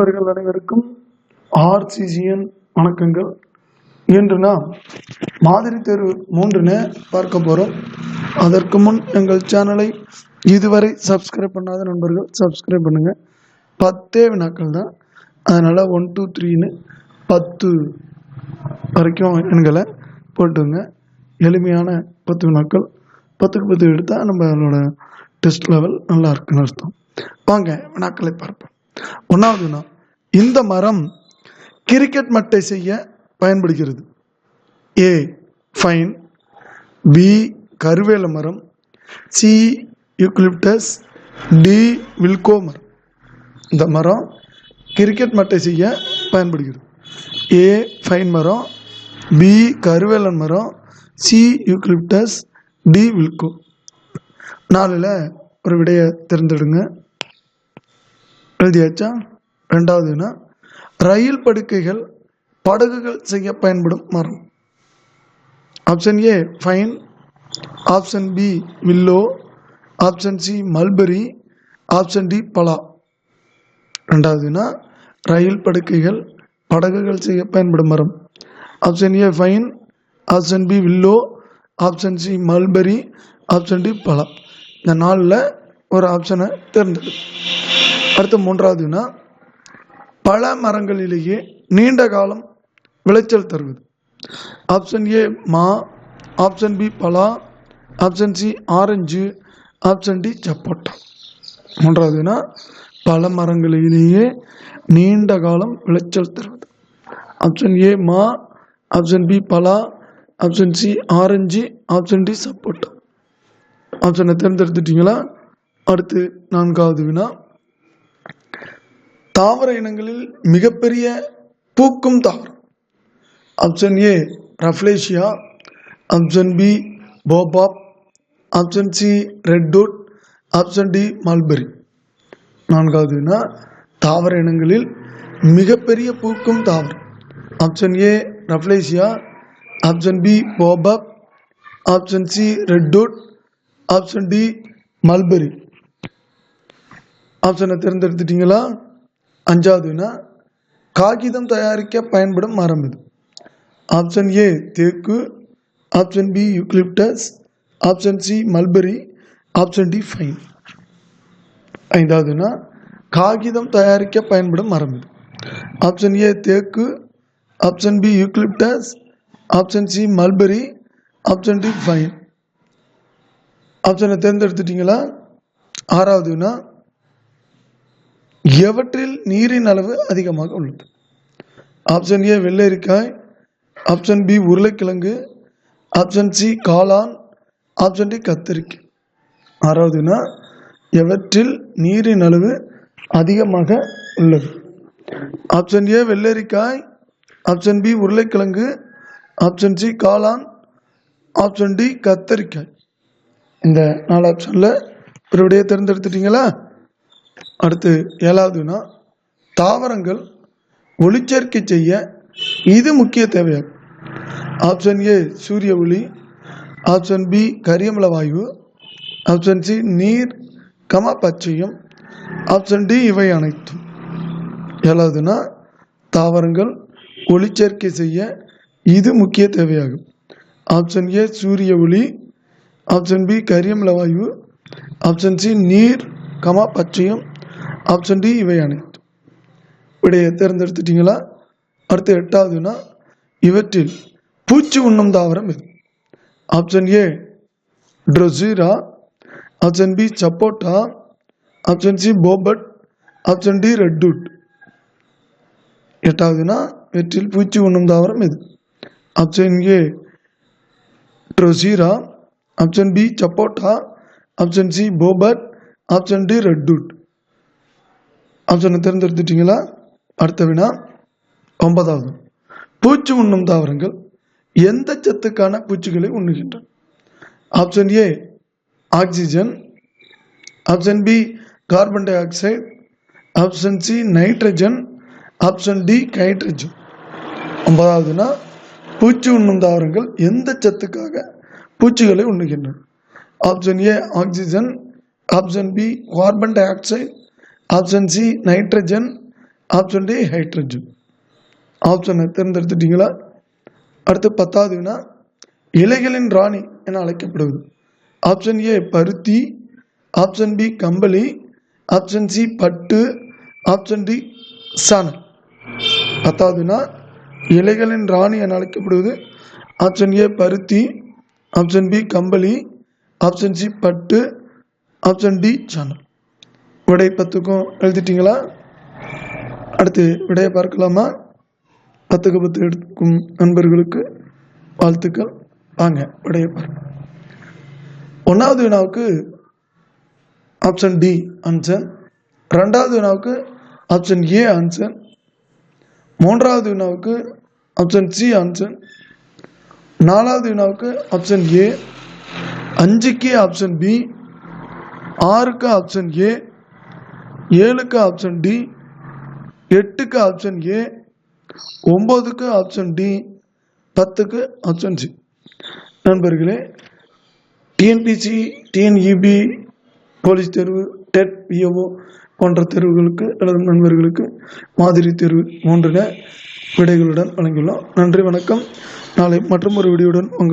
நண்பர்கள் அனைவருக்கும் ஆர்சிசிஎன் வணக்கங்கள். இன்று நாம் மாதிரி தேர்வு மூன்றுன்னு பார்க்க போகிறோம் அதற்கு முன் எங்கள் சேனலை இதுவரை சப்ஸ்கிரைப் பண்ணாத நண்பர்கள் சப்ஸ்கிரைப் பண்ணுங்கள் பத்தே வினாக்கள் தான். அதனால் ஒன் டூ த்ரீன்னு பத்து வரைக்கும் எண்களை போட்டுங்க. எளிமையான பத்து வினாக்கள். பத்துக்கு பத்து எடுத்தால் நம்மளோட டெஸ்ட் லெவல் நல்லா இருக்குன்னு அர்த்தம். வாங்க வினாக்களை பார்ப்போம். ஒன்றாவது வினா. இந்த மரம் கிரிக்கெட் மட்டை செய்ய பயன்படுகிறது. ஏ ஃபைன் பி கருவேல மரம். சி யூக்லிப்டஸ் டி வில்கோ மரம். இந்த மரம் கிரிக்கெட் மட்டை செய்ய பயன்படுகிறது. ஏ ஃபைன் மரம். பி கருவேலன் மரம். சி யூக்லிப்டஸ் டி வில்கோ நாலில் ஒரு விடையை தேர்ந்தெடுங்க எழுதியாச்சா? ரெண்டாவதுன்னா ரயில் படுக்கைகள் படகுகள் செய்ய பயன்படும் மரம். Option A pine option B willow option C mulberry option D பலா ரெண்டாவதுன்னா ரயில் படுக்கைகள் படகுகள் செய்ய பயன்படும் மரம். Option A pine option B willow option C mulberry option D பலா இந்த நாளில் ஒரு ஆப்ஷனை தேர்ந்தெடு. அடுத்து மூன்றாவதுன்னா பல மரங்களிலேயே நீண்ட காலம் விளைச்சல் தருவது. ஆப்ஷன் ஏ மா. ஆப்ஷன் பி பலா. Option C orange. Option D சப்போட்டா. மூன்றாவதுனா பல மரங்களிலேயே நீண்ட காலம் விளைச்சல் தருவது. ஆப்ஷன் ஏ மா. ஆப்ஷன் பி பலா. Option C orange. Option D சப்போட்டா. ஆப்ஷனை தேர்ந்தெடுத்துட்டீங்களா? அடுத்து நான்காவது வினா. தாவர இனங்களில் மிகப்பெரிய பூக்கும் தாவரம். Option A rafflesia option B baobab option C redwood option D mulberry நான்காவதுனா தாவர இனங்களில் மிகப்பெரிய பூக்கும் தாவரம். Option A rafflesia option B baobab option C redwood option D mulberry ஆப்ஷனை தேர்ந்தெடுத்துட்டீங்களா? அஞ்சாவதுனா காகிதம் தயாரிக்க பயன்படும் மரம் இது. ஆப்ஷன் ஏ தேக்கு. Option B eucalyptus option C mulberry option D pine ஐந்தாவதுனா காகிதம் தயாரிக்க பயன்படும் மரம் இது. ஆப்ஷன் ஏ தேக்கு. Option B eucalyptus option C mulberry option D pine ஆப்ஷனை தேர்ந்தெடுத்துட்டிங்களா? ஆறாவதுனா எவற்றில் நீரின் அளவு அதிகமாக உள்ளது? ஆப்ஷன் ஏ வெள்ளரிக்காய். ஆப்ஷன் பி உருளைக்கிழங்கு. ஆப்ஷன் சி காளான். ஆப்ஷன் டி கத்தரிக்காய். ஆறாவதுனா எவற்றில் நீரின் அளவு அதிகமாக உள்ளது? ஆப்ஷன் ஏ வெள்ளரிக்காய். ஆப்ஷன் பி உருளைக்கிழங்கு. ஆப்ஷன் சி காளான். ஆப்ஷன் டி கத்தரிக்காய். இந்த நாலு ஆப்ஷனில் ஒரு விடையை தேர்ந்தெடுத்துட்டீங்களா? அடுத்து ஏழாவதுனா தாவரங்கள் ஒளிச்சேர்க்கை செய்ய இது முக்கிய தேவையாகும் ஆப்ஷன் ஏ சூரிய ஒளி. ஆப்ஷன் பி கரியமல வாயு. ஆப்ஷன் சி நீர் கம பச்சையம். ஆப்ஷன் டி இவை அனைத்தும். ஏழாவதுனா தாவரங்கள் ஒளிச்சேர்க்கை செய்ய இது முக்கிய தேவையாகும். ஆப்ஷன் ஏ சூரிய ஒளி. ஆப்ஷன் பி கரியமல வாயு. ஆப்ஷன் சி நீர் கமா பச்சையம். ஆப்ஷன் டி இவை அனைத்தும். விடையை தேர்ந்தெடுத்துட்டீங்களா? அடுத்து எட்டாவதுனா இவற்றில் பூச்சி உண்ணும் தாவரம் இது option A drosera. Option B சப்போட்டா. Option C baobab. Option D redwood எட்டாவதுனா இவற்றில் பூச்சி உண்ணும் தாவரம் இது option A drosera. Option B சப்போட்டா. Option C baobab. Option D redwood ஆப்ஷனை தேர்ந்தெடுத்துட்டீங்களா? அடுத்த வினா ஒன்பதாவது. பூச்சி உண்ணும் தாவரங்கள் எந்த சத்துக்கான பூச்சிகளை உண்ணுகின்றன? Option A oxygen option B carbon dioxide option C nitrogen option D hydrogen ஒன்பதாவதுனா பூச்சி உண்ணும் தாவரங்கள் எந்த சத்துக்காக பூச்சிகளை உண்ணுகின்றன? Option A oxygen option B carbon dioxide option C nitrogen option D hydrogen ஆப்ஷனை தேர்ந்தெடுத்துட்டீங்களா? அடுத்து பத்தாவது வினா இலைகளின் ராணி என அழைக்கப்படுவது. ஆப்ஷன் ஏ பருத்தி. ஆப்ஷன் பி கம்பளி. ஆப்ஷன் சி பட்டு. ஆப்ஷன் டி சாணல் பத்தாவதுனா இலைகளின் ராணி என அழைக்கப்படுவது. ஆப்ஷன் ஏ பருத்தி. ஆப்ஷன் பி கம்பளி. ஆப்ஷன் சி பட்டு. ஆப்ஷன் டி சாணல் விடை பத்துக்கும் எழுதிட்டீங்களா? அடுத்து விடையை பார்க்கலாமா? பத்துக்கு பத்து எடுக்கும் நண்பர்களுக்கு வாழ்த்துக்கள். வாங்க விடையை பார்க்க ஒன்றாவது வினாவுக்கு ஆப்ஷன் டி ஆன்சர் ரெண்டாவது வினாவுக்கு ஆப்ஷன் ஏ ஆன்சர் மூன்றாவது வினாவுக்கு ஆப்ஷன் சி ஆன்சர் நாலாவது வினாவுக்கு ஆப்ஷன் ஏ அஞ்சுக்கு ஆப்ஷன் பி ஆறுக்கு ஆப்ஷன் ஏ ஏழுக்கு ஆப்ஷன் டி எட்டுக்கு ஆப்ஷன் ஏ ஒம்போதுக்கு ஆப்ஷன் டி பத்துக்கு ஆப்ஷன் சி நண்பர்களே டிஎன்பிசி டிஎன்இபி போலீஸ் தேர்வு டெட் பிஓஓ போன்ற தேர்வுகளுக்கு எழுதும் நண்பர்களுக்கு மாதிரி தேர்வு மூன்றின விடைகளுடன் வழங்கியுள்ளோம். நன்றி வணக்கம். நாளை மற்றும் ஒரு வீடியோடன் உங்கள்